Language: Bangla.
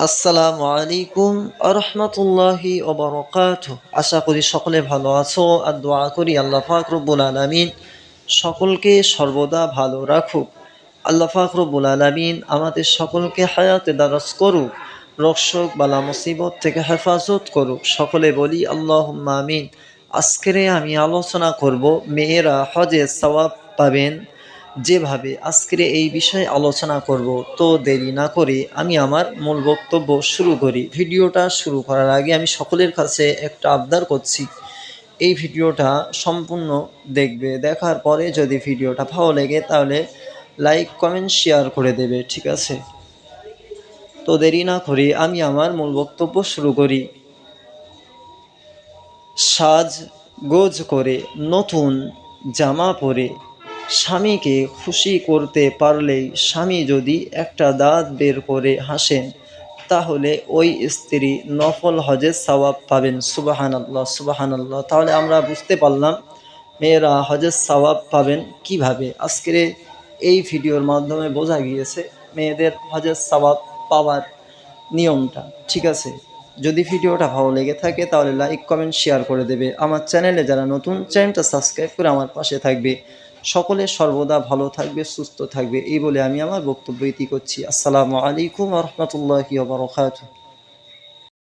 আসসালামু আলাইকুম আরহামতুল্লাহি ওবরকাত আশা করি সকলে ভালো আছো আর দোয়া করি আল্লাহ পাক রব্বুল আলমিন সকলকে সর্বদা ভালো রাখুক। আল্লাহ পাক রব্বুল আলমিন আমাদের সকলকে হায়াতে দারাজ করুক রক্ষক বালা মুসিবত থেকে হেফাজত করুক। সকলে বলি আল্লাহ আমিন। আজকেরে আমি আলোচনা করব, মেয়েরা হজে সওয়াব পাবেন যেভাবে আজকের এই বিষয়ে আলোচনা করব, তো দেরি না করে আমি আমার মূল বক্তব্য শুরু করি। ভিডিওটা শুরু করার আগে আমি সকলের কাছে একটা আবদার করছি। এই ভিডিওটা সম্পূর্ণ দেখবে। দেখার পরে যদি ভিডিওটা ভালো লেগে, তাহলে লাইক, কমেন্ট, শেয়ার করে দেবে, ঠিক আছে? তো দেরি না করে আমি আমার মূল বক্তব্য শুরু করি। সাজ গোজ করে নতুন জামা পরে স্বামীকে খুশি করতে পারলেই স্বামী যদি একটা দাঁত বের করে হাসেন, তাহলে ওই স্ত্রী নফল হজের সওয়াব পাবেন। সুবাহান আল্লাহ সুবাহান আল্লাহ তাহলে আমরা বুঝতে পারলাম, মেয়েরা হজের সওয়াব পাবেন কীভাবে। আজকের এই ভিডিওর মাধ্যমে বোঝা গিয়েছে মেয়েদের হজের সওয়াব পাওয়ার নিয়মটা। ঠিক আছে? যদি ভিডিওটা ভালো লেগে থাকে, তাহলে লাইক, কমেন্ট, শেয়ার করে দেবে। আমার চ্যানেলে যারা নতুন, চ্যানেলটা সাবস্ক্রাইব করে আমার পাশে থাকবে। সকলে সর্বদা ভালো থাকবে, সুস্থ থাকবে, এই বলে আমি আমার বক্তব্য ইতি করছি। আসসালামু আলাইকুম আহমতুল্লাহ